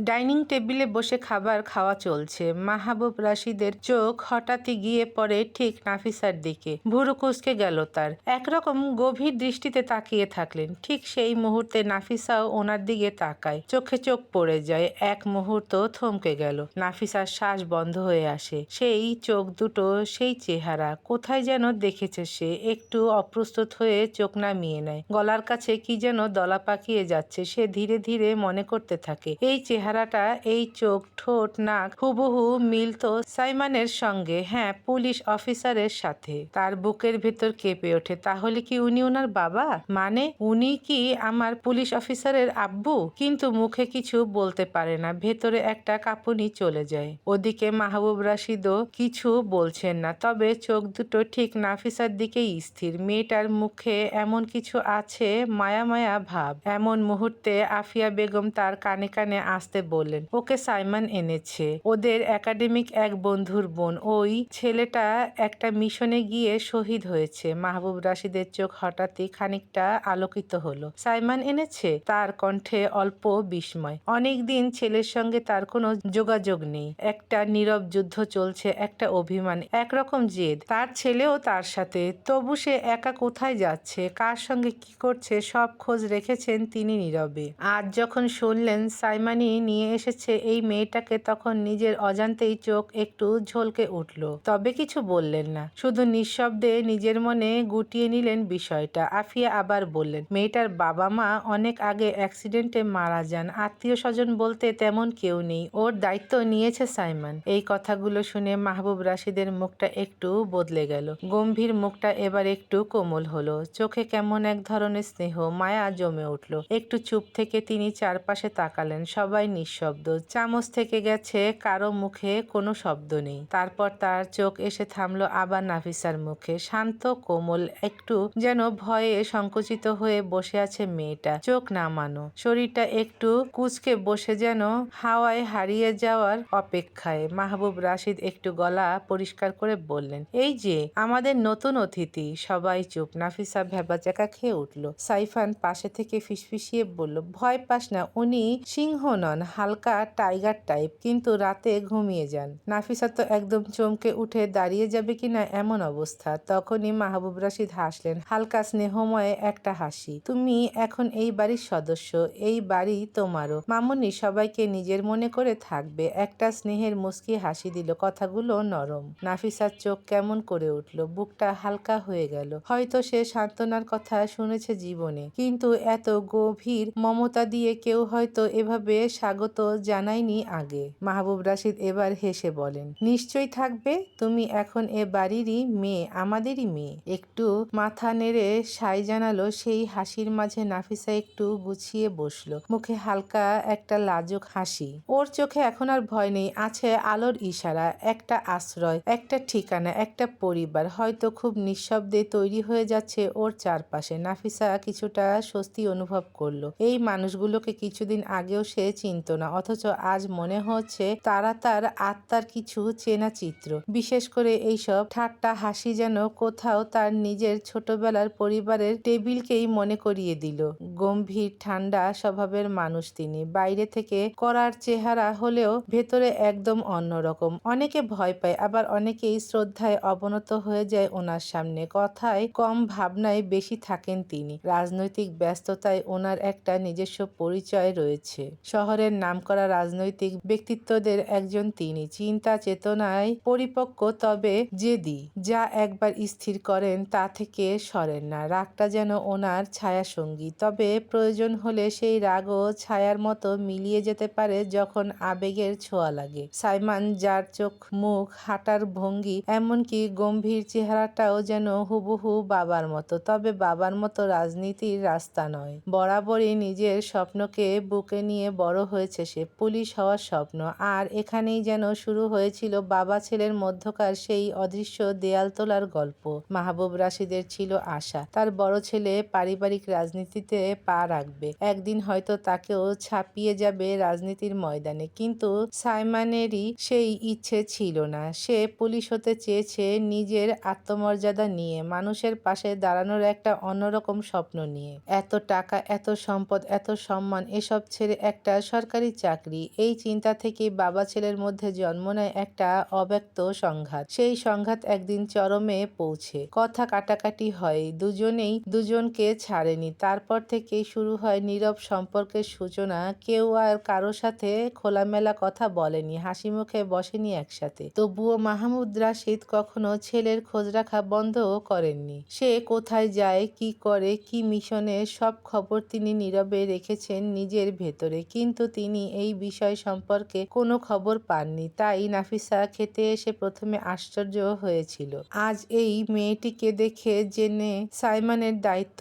Dining টেবিলে বসে খাবার খাওয়া চলছে। মাহবুব রাশিদের চোখ হঠাৎই গিয়ে পড়ে ঠিক নাফিসার দিকে। ভুরু কুচকে গেল তার। একরকম গভীর দৃষ্টিতে তাকিয়ে থাকলেন। ঠিক সেই মুহূর্তে নাফিসাও ওনার দিকে তাকায়। চোখে চোখ পড়ে যায়। এক মুহূর্ত থমকে গেল। নাফিসার শ্বাস বন্ধ হয়ে আসে। সেই চোখ দুটো, সেই চেহারা, কোথায় যেন দেখেছে সে। একটু অপ্রস্তুত হয়ে চোখ নামিয়ে নেয়। গলার কাছে কি যেন দলা পাকিয়ে যাচ্ছে। সে ধীরে ধীরে মনে করতে থাকে। এই চেহারাটা এই চোখ, ঠোঁট, নাক হুবহু মিলতো সাইমানের সঙ্গে। হ্যাঁ পুলিশ অফিসারের সাথে। তার বুকের ভেতর কেঁপে ওঠে। তাহলে কি উনি ওনার বাবা? মানে উনি কি আমার পুলিশ অফিসারের আব্বু? কিন্তু মুখে কিছু বলতে পারে না। ভেতরে একটা কাঁপুনি চলে যায়। ওদিকে মাহবুব রাশিদও কিছু বলছেন না। তবে চোখ দুটো ঠিক নাফিসার দিকেই স্থির। মেয়েটার মুখে এমন কিছু আছে মায়া মায়া ভাব। এমন মুহূর্তে আফিয়া বেগম তার কানে কানে আসতে বললেন। ওকে সাইমন এনেছে। ওদের একাডেমিক এক বন্ধুর বোন। ওই ছেলেটা একটা মিশনে গিয়ে শহীদ হয়েছে। মাহবুব রাশিদের চোখ হঠাৎই খানিকটা আলোকিত হলো। সাইমন এনেছে? তার কণ্ঠে অল্প বিস্ময়। অনেকদিন ছেলের সঙ্গে তার কোনো যোগাযোগ নেই। একটা নীরব যুদ্ধ চলছে, একটা অভিমান, একরকম জেদ। তার ছেলেও তার সাথে। তবু সে একা কোথায় যাচ্ছে? কার সঙ্গে কি করছে? সব খোঁজ রেখেছেন তিনি নীরবে। আজ যখন শুনলেন সাইমানি নিয়ে এসেছে এই মেয়েটাকে তখন নিজের অজান্তেই চোখ একটু ঝলকে উঠল। তবে কিছু বললেন না। শুধু নিঃশব্দে নিজের মনে গুটিয়ে নিলেন বিষয়টা। আফিয়া আবার বললেন, মেয়েটার বাবা মা অনেক আগে অ্যাক্সিডেন্টে মারা যান। আত্মীয় স্বজন বলতে তেমন কেউ নেই। ওর দায়িত্ব নিয়েছে সাইমন। এই কথাগুলো শুনে মাহবুব রাশিদের মুখটা একটু বদলে গেল। গম্ভীর মুখটা এবার একটু কোমল হলো। চোখে কেমন এক ধরনের স্নেহ, মায়া জমে উঠল। একটু চুপ থেকে তিনি চারপাশে তাকালেন। সবাই নিঃশব্দ। চামচ থেকে গেছে, কারও মুখে কোনো শব্দ নেই। তারপর তার চোখ এসে থামলো আবার নাফিসার মুখে। শান্ত, কোমল, একটু যেন ভয়ে সংকুচিত হয়ে বসে আছে মেয়েটা। চোখ নামানো। শরীরটা একটু কুচকে বসে যেন হাওয়ায় হারিয়ে যাওয়ার অপেক্ষায়। মাহবুব রাশিদ একটু গলা পরিষ্কার করে বললেন, এই যে, আমাদের নতুন অতিথি। সবাই চুপ। নাফিসা ভেবাচাকা খেয়ে উঠল। সাইফান পাশে থেকে ফিসফিসিয়ে বলল, ভয় পাস না, উনি সিংহ নন। হালকা টাইগার টাইপ, কিন্তু রাতে ঘুমিয়ে যান। নাফিসা তো একদম চমকে উঠে দাঁড়িয়ে যাবে কিনা এমন অবস্থা। তখনই মাহবুব রাশিদ হাসলেন, হালকা স্নেহময় একটা হাসি। তুমি এখন এই বাড়ির সদস্য, এই বাড়ি তোমারও। মামুনি সবাইকে নিজের মনে করে থাকবে। একটা স্নেহের মুস্কি হাসি দিল, কথাগুলো নরম। নাফিসার চোখ কেমন করে উঠল, বুকটা হালকা হয়ে গেল। হয়তো সে সান্ত্বনার কথা শুনেছে জীবনে, কিন্তু এত গভীর মমতা দিয়ে কেউ হয়তো এভাবে স্বাগত জানায়নি আগে। মাহবুব রাশিদ এবার হেসে বলেন, নিশ্চয়ই থাকবে, তুমি এখন এ বাড়িরই মেয়ে, আমাদেরই মেয়ে। একটু মাথা নেড়ে সাই জানালো, সেই হাসির মাঝে নাফিসা একটু গুছিয়ে বসল। মুখে হালকা একটা লাজুক হাসি। ওর চোখে এখন আর ভয় নেই, আছে আলোর ইশারা, একটা আশ্রয়, একটা ঠিকানা, একটা পরিবার। হয়তো খুব নিঃশব্দে তৈরি হয়ে যাচ্ছে ওর চারপাশে। নাফিসা কিছুটা স্বস্তি অনুভব করল। এই মানুষগুলোকে কিছুদিন আগেও সে চিনত না। অথচ আজ মনে হচ্ছে তারা তার আত্মার কিছু চেনা চিত্র। বিশেষ করে এইসব ঠাট্টা হাসি যেন কোথাও তার নিজের ছোটবেলার পরিবারের টেবিলকেই মনে করিয়ে দিল। গম্ভীর, ঠান্ডা স্বভাবের মানুষ তিনি। বাইরে থেকে করার চেহারা হলেও ভেতরে একদম অন্যরকম। অনেকে ভয় পায়, আবার অনেকেই শ্রদ্ধায় অবনত হয়ে যায় ওনার সামনে। কথায় কম ভাবনায় বেশি থাকেন তিনি। রাজনৈতিক ব্যস্ততায় ওনার একটা নিজস্ব পরিচয় রয়েছে। শহরের নামকরা রাজনৈতিক ব্যক্তিত্বদের একজন তিনি। চিন্তা, চেতনায় পরিপক্ক, তবে জেদি, যা একবার স্থির করেন, তা থেকে সরেন না। রাগটা যেন ওনার ছায়া সঙ্গী তবে প্রয়োজন হলে সেই রাগও ছায়ার মতো মিলিয়ে যেতে পারে যখন আবেগের ছোঁয়া লাগে। সাইমান, যার চোখ, মুখ, হাঁটার ভঙ্গি, এমনকি গম্ভীর চেহারাটাও যেন হুবহু বাবার মতো। তবে বাবার মতো রাজনীতির রাস্তা নয়। বরাবরই নিজের স্বপ্নকে বুকে নিয়ে বড় হয়েছে সে, পুলিশ হওয়ার স্বপ্ন। আর এখানেই যেন শুরু হয়েছিল বাবা ছেলের মধ্যকার সেই অদৃশ্য দেয়াল তোলার গল্প। মাহবুব রাশিদের ছিল আশা। তার বড় ছেলে পারিবারিক রাজনীতিতে পা রাখবে। একদিন হয়তো তাকেও ছাপিয়ে যাবে রাজনীতির ময়দানে। কিন্তু সাইমানেরই সেই ইচ্ছে ছিল না। সে পুলিশ হতে চেয়েছে নিজের আত্মমর্যাদা নিয়ে, মানুষের পাশে দাঁড়ানোর একটা অন্যরকম স্বপ্ন নিয়ে। এত টাকা, এত সম্পদ, এত সম্মান, এসব ছেড়ে একটা সরকারি সরকারি চাকরি। এই চিন্তা থেকেই বাবা ছেলের মধ্যে জন্ম নেয় একটা অব্যক্ত সংঘাত। সেই সংঘাত একদিন চরমে পৌঁছে। কথা কাটাকাটি হয়। দুজনেই দুজনকে ছাড়েনি। তারপর থেকেই শুরু হয় নীরব সম্পর্কের সূচনা। কেউ আর কারও সাথে খোলামেলা কথা বলেনি। হাসি মুখে বসেনি একসাথে। তবুও মাহমুদ রাশিদ কখনো ছেলের খোঁজ রাখা বন্ধও করেননি। সে কোথায় যায়, কি করে, কি মিশনে সব খবর তিনি নীরবে রেখেছেন নিজের ভেতরে। কিন্তু তিনি এই বিষয় সম্পর্কে কোনো খবর পাননি। তাই নাফিসা খেতে এসে প্রথমে আশ্চর্য হয়েছিল। আজ এই মেয়েটিকে দেখে জেনে সাইমনের দায়িত্ব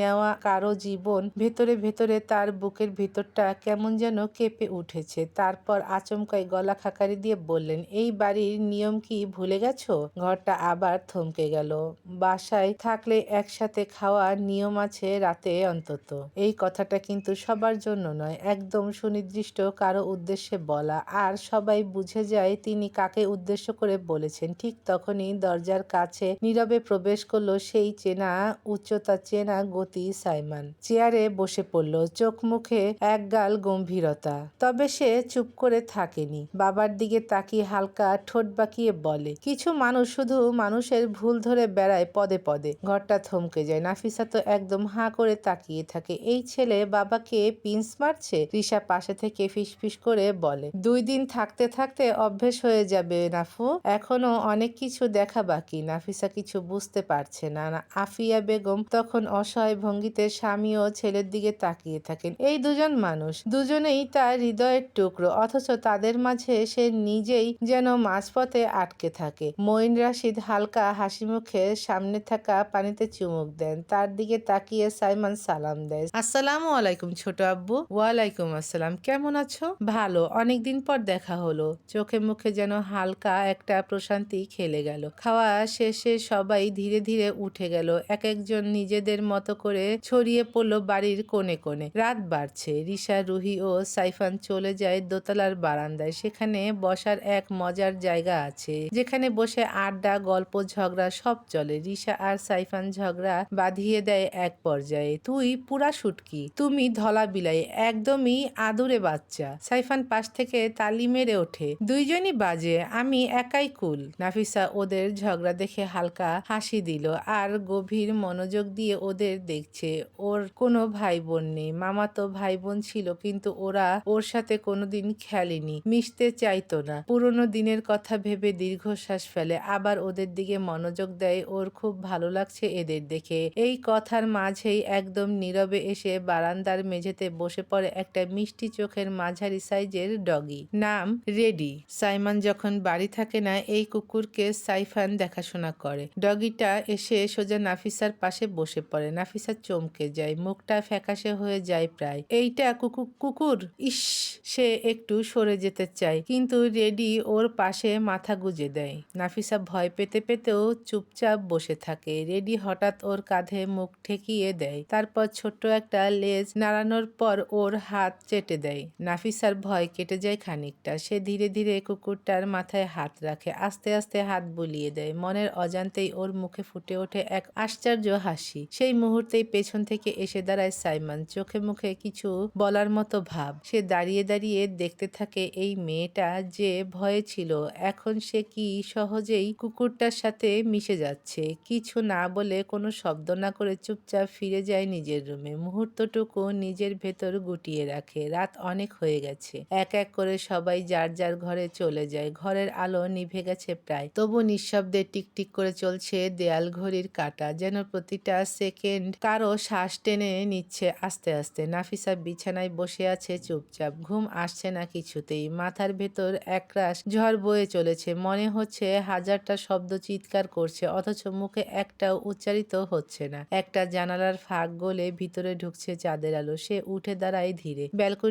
নেওয়া কারও জীবন ভেতরে ভেতরে তার বুকের ভেতরটা কেমন যেন কেঁপে উঠেছে। তারপর আচমকাই গলা খাকারি দিয়ে বললেন, এই বাড়ির নিয়ম কি ভুলে গেছো? ঘরটা আবার থমকে গেল। বাসায় থাকলে একসাথে খাওয়ার নিয়ম আছে রাতে অন্তত। এই কথাটা কিন্তু সবার জন্য নয়, একদম সুনির্দিষ্ট কারও উদ্দেশ্যে বলা, আর সবাই বুঝে যায় তিনি কাকে উদ্দেশ্য করে বলেছেন। ঠিক তখনই দরজার কাছে নীরবে প্রবেশ করল সেই চেনা, উচ্চতা চেনা গতি সাইমান। চেয়ারে বসে পড়ল, চোখ মুখে একগাল গম্ভীরতা। তবে সে চুপ করে থাকেনি। বাবার দিকে তাকিয়ে হালকা ঠোঁট বাঁকিয়ে বলে, কিছু মানুষ শুধু মানুষের ভুল ধরে বেড়ায় পদে পদে। ঘরটা থমকে যায়। নাফিসা তো একদম হাঁ করে তাকিয়ে থাকে। এই ছেলে বাবাকে পিন্স মারছে? রিসা পাশে থেকে ফিসফিস করে বলে, দুই দিন থাকতে থাকতে অভ্যেস হয়ে যাবে নাফু। এখনও অনেক কিছু দেখা বাকি। নাফিসা কিছু বুঝতে পারছে না। আফিয়া বেগম তখন অসহায় ভঙ্গিতে স্বামী ও ছেলের দিকে তাকিয়ে থাকেন। এই দুজন মানুষ, দুজনেই তার হৃদয়ের টুকরো, অথচ তাদের মাঝে সে নিজেই যেন মাঝপথে আটকে থাকে। মঈন রাশিদ হালকা হাসি মুখে সামনে থাকা পানিতে চুমুক দেন। তার দিকে তাকিয়ে সাইমান সালাম দেয়। আসসালামু আলাইকুম ছোট আব্বু। ওয়ালাইকুম আসসালাম। কেমন আছো? ভালো, অনেকদিন পর দেখা হলো। চোখে মুখে যেন হালকা একটা প্রশান্তি খেলে গেল। খাওয়া শেষে সবাই ধীরে ধীরে উঠে গেল। এক একজন নিজেদের মতো করে ছড়িয়ে পড়ল বাড়ির কোণে কোণে। রাত বাড়ছে। রিসা রুহি ও সাইফান চলে যায় দোতলার বারান্দায়। সেখানে বসার এক মজার জায়গা আছে। যেখানে বসে আড্ডা, গল্প, ঝগড়া সব চলে। রিসা আর সাইফান ঝগড়া বাঁধিয়ে দেয় এক পর্যায়ে। তুই পুরা শুটকি। তুমি ধলা বিলাই একদমই আদুরে বাচ্চা। সাইফান পাশ থেকে তালি মেরে ওঠে। দুইজনই বাজে, আমি একাই কুল। নাফিসা ওদের ঝগড়া দেখে হালকা হাসি দিল আর গভীর মনোযোগ দিয়ে ওদের দেখছে। ওর কোনো ভাই বোন নেই। মামাতো ভাই বোন ছিল, কিন্তু ওরা ওর সাথে কোনোদিন খেলেনি। মিশতে চাইতো না। পুরনো দিনের কথা ভেবে দীর্ঘশ্বাস ফেলে। আবার ওদের দিকে মনোযোগ দেয়। ওর খুব ভালো লাগছে এদের দেখে। এই কথার মাঝেই একদম নীরবে এসে বারান্দার মেঝেতে বসে পড়ে একটা মিষ্টি চোখের মাঝারি সাইজের ডগি। নাম রেডি। সাইমন যখন বাড়ি থাকে না, এই কুকুরকে সাইফান দেখাশোনা করে। ডগিটা এসে সোজা নাফিসার পাশে বসে পড়ে। নাফিসা চমকে যায়, মুখটা ফ্যাকাশে হয়ে যায় প্রায়। এইটা কুকু, কুকুর? ইস, সে একটু সরে যেতে চায়, কিন্তু রেডি ওর পাশে মাথা গুজে দেয়। নাফিসা ভয় পেতে পেতেও চুপচাপ বসে থাকে। রেডি হঠাৎ ওর কাঁধে মুখ ঠেকিয়ে দেয়। তারপর ছোট্ট একটা লেজ নাড়ানোর পর ওর হাত চেটে দেয়। নাফিসার ভয় কেটে যায় খানিকটা। সে ধীরে ধীরে কুকুরটার মাথায় হাত রাখে, আস্তে আস্তে হাত বুলিয়ে দেয়। মনের অজান্তেই ওর মুখে ফুটে ওঠে এক আশ্চর্য হাসি। সেই মুহূর্তেই পেছন থেকে এসে দাঁড়ায় সাইমন। চোখে মুখে কিছু বলার মতো ভাব। সে দাঁড়িয়ে দাঁড়িয়ে দেখতে থাকে এই মেয়েটা যে ভয়ে ছিল। এখন সে কি সহজেই কুকুরটার সাথে মিশে যাচ্ছে? কিছু না বলে কোনো শব্দ না করে চুপচাপ ফিরে যায় নিজের রুমে। মুহূর্তটুকু নিজের ভেতর গুটিয়ে রাখে। রাত অনেক হয়ে গেছে। এক এক করে সবাই যার যার ঘরে চলে যায়। ঘরের আলো নিভে গেছে প্রায়। তবু নিঃশব্দে টিকটিক করে চলছে দেয়াল ঘড়ির কাটা। যেন প্রতিটা সেকেন্ড কারও শ্বাস টেনে নিচ্ছে আস্তে আস্তে। নাফিসা বিছানায় বসে আছে চুপচাপ। ঘুম আসছে না কিছুতেই। মাথার ভেতর একরাশ ঝড় বয়ে চলেছে। মনে হচ্ছে হাজারটা শব্দ চিৎকার করছে, অথচ মুখে একটাও উচ্চারিত হচ্ছে না। একটা জানালার ফাঁক গলে ভিতরে ঢুকছে চাঁদের আলো। সে উঠে দাঁড়ায় ধীরে।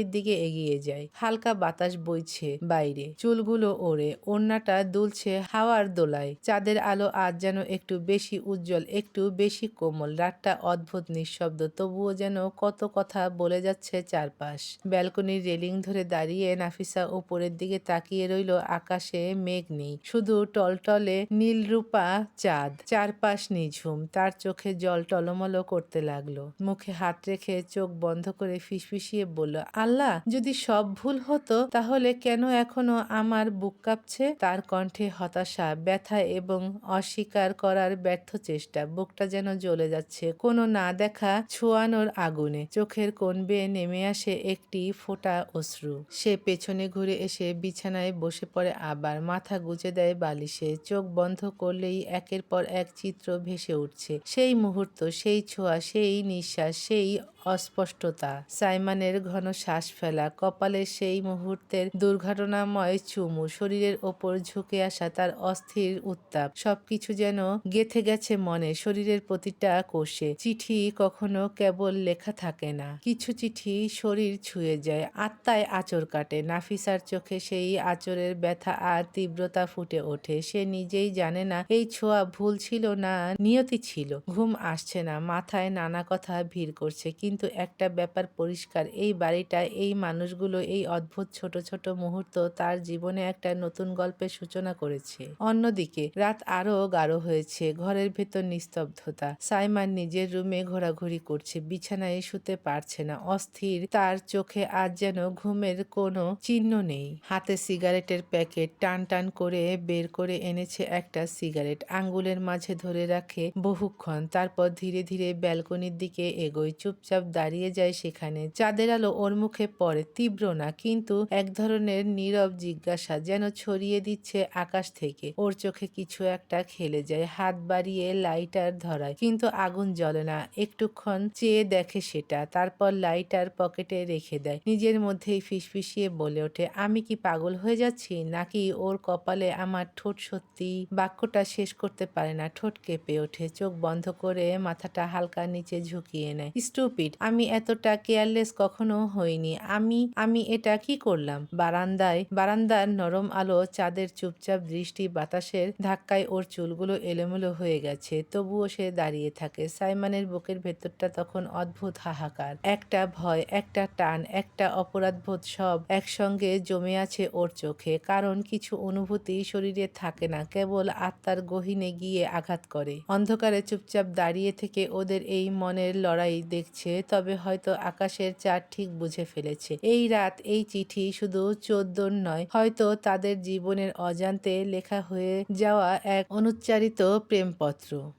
ব্যালকনির দিকে এগিয়ে যায়। হালকা বাতাস বইছে বাইরে। চুলগুলো ওড়ে, ওড়নাটা দুলছে হাওয়ার দোলায়। চাঁদের আলো আজ যেন একটু বেশি উজ্জ্বল, একটু বেশি কোমল। রাতটা অদ্ভুত নিঃশব্দ, তবুও যেন কত কথা বলে যাচ্ছে চারপাশ। ব্যালকনির রেলিং ধরে দাঁড়িয়ে নাফিসা উপরের দিকে তাকিয়ে রইল, আকাশে মেঘ নেই। শুধু টলটলে নীল রূপা চাঁদ। চারপাশ নিঝুম, তার চোখে জল টলমলো করতে লাগল। মুখে হাত রেখে চোখ বন্ধ করে ফিসফিসিয়ে বলল আল্লাহ, যদি সব ভুল হতো, তাহলে কেন এখনও আমার বুক কাঁপছে? তার কণ্ঠে হতাশা, ব্যথা এবং অস্বীকার করার ব্যর্থ চেষ্টা, বুকটা যেন জ্বলে যাচ্ছে। কোনো না দেখা ছোঁয়ানোর আগুনে, চোখের কোণ বেয়ে নেমে আসে একটি ফোঁটা অশ্রু। সে পেছনে ঘুরে এসে বিছানায় বসে পড়ে আবার, মাথা গুজে দেয় বালিশে। চোখ বন্ধ করলেই একের পর এক চিত্র ভেসে উঠছে। সেই মুহূর্ত, সেই ছোঁয়া, সেই নিঃশ্বাস, সেই অস্পষ্টতা। সাইমানের ঘন শ্বাস ফেলা, কপালে সেই মুহূর্তের দুর্ঘটনাময় চুমু, শরীরের ওপর ঝুঁকে আসা তার অস্থির উত্তাপ, সবকিছু যেন গেথে গেছে মনে, শরীরের প্রতিটা কোষে। চিঠি কখনো কেবল লেখা থাকে না। কিছু চিঠি শরীর ছুঁয়ে যায়, আত্মায় আচর কাটে। নাফিসার চোখে সেই আচরের ব্যথা আর তীব্রতা ফুটে ওঠে। সে নিজেই জানে না, এই ছোঁয়া ভুল ছিল না, নিয়তি ছিল। ঘুম আসছে না, মাথায় নানা কথা ভিড় করছে। কিন্তু একটা ব্যাপার পরিষ্কার। এই বাড়িটা, এই মানুষগুলো, এই অদ্ভুত ছোট ছোট মুহূর্ত তার জীবনে একটা নতুন গল্পের সূচনা করেছে। অন্যদিকে, রাত আরও গাঢ় হয়েছে, ঘরের ভেতর নিস্তব্ধতা। সাইমান নিজের রুমে ঘোরাঘুরি করছে, বিছানায় শুতে পারছে না, অস্থির। তার চোখে আজ যেন ঘুমের কোনো চিহ্ন নেই। হাতে সিগারেটের প্যাকেট, টান টান করে বের করে এনেছে একটা সিগারেট। আঙ্গুলের মাঝে ধরে রাখে বহুক্ষণ, তারপর ধীরে ধীরে ব্যালকনির দিকে এগোয়, চুপচাপ দাঁড়িয়ে যায় সেখানে, চাঁদের আলো ওর মুখে পড়ে তীব্র না, কিন্তু এক ধরনের নীরব জিজ্ঞাসা যেন ছড়িয়ে দিচ্ছে আকাশ থেকে। ওর চোখে কিছু একটা খেলে যায়, হাত বাড়িয়ে লাইটার ধরায়, কিন্তু আগুন জ্বলে না। একটুক্ষণ চেয়ে দেখে সেটা, তারপর লাইটার পকেটে রেখে দেয়। নিজের মধ্যেই ফিসফিসিয়ে বলে ওঠে, আমি কি পাগল হয়ে যাচ্ছি? নাকি ওর কপালে আমার ঠোঁট সত্যি বাক্যটা শেষ করতে পারে না? ঠোঁট কেঁপে ওঠে, চোখ বন্ধ করে মাথাটা হালকা নিচে ঝুঁকিয়ে নেয়। স্টুপিড আমি এতটা কেয়ারলেস কখনো হইনি। আমি আমি এটা কি করলাম? বারান্দায়, বারান্দার নরম আলো, চাঁদের চুপচাপ দৃষ্টি, বাতাসের ধাক্কায় ওর চুলগুলো এলোমেলো হয়ে গেছে। তবুও সে দাঁড়িয়ে থাকে। সাইমানের বুকের ভেতরটা তখন অদ্ভুত হাহাকার। একটা ভয়, একটা টান, একটা অপরাধবোধ সব একসঙ্গে জমে আছে ওর চোখে। কারণ কিছু অনুভূতি শরীরে থাকে না, কেবল আত্মার গহীনে গিয়ে আঘাত করে। অন্ধকারে চুপচাপ দাঁড়িয়ে থেকে ওদের এই মনের লড়াই দেখছে তবে হয়তো আকাশের চার ঠিক বুঝে ফেলেছে। এই রাত, এই চিঠি শুধু চোদ্দোর নয়, হয়তো তাদের জীবনের অজান্তে লেখা হয়ে যাওয়া এক অনুচ্চারিত প্রেমপত্র।